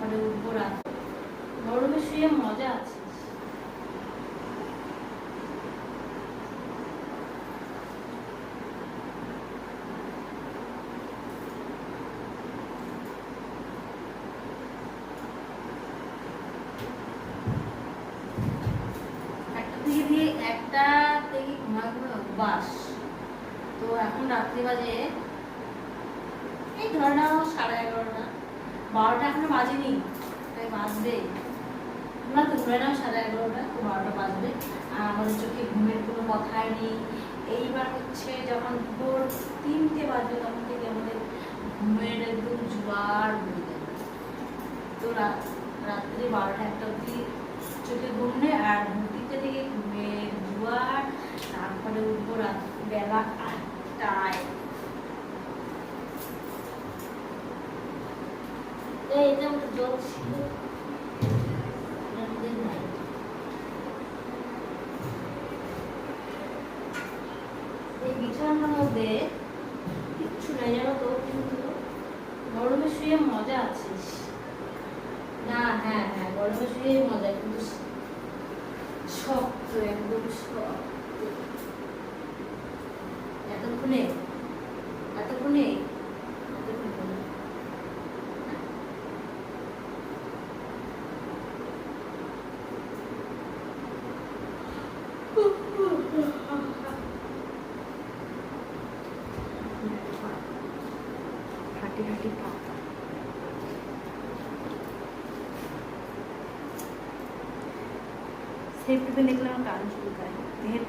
তারপরে উঠবো রাত গরমে শুয়ে মজা আছে। একটা থেকে থেকে ঘুমাবে বাস। তো এখন রাত্রি বাজে এই ধরে নাও সাড়ে এগারোটা। বারোটা বাজেনি তাই বাজবে না তো ধরে নাও সাড়ে এগারোটা তো বারোটা বাজবে। আর আমাদের চোখে ঘুমের কোনো কথাই নেই। এইবার হচ্ছে যখন ভোর তিনটে বাজবে, তখন থেকে আমাদের ঘুমের একদম জোয়ার বয়ে যাবে তো রাত রাত্রি বারোটা একটা অবধি চোখে ঘুম নেই, আর তিনটে থেকে ঘুমের জোয়ার। তারপরে উঠবো রাত বেলা আটটায়। এই বিছানার মধ্যে কিচ্ছু নাই জানো কিন্তু গরমে শুয়ে মজা আছে না হ্যাঁ হ্যাঁ গরমে শুয়ে মজা কিন্তু শক্ত, একদম এতক্ষণে এতক্ষণে হাঁটি হাঁটি পা সেফটিতে দেখলে আমার কান চুলকায় দেহের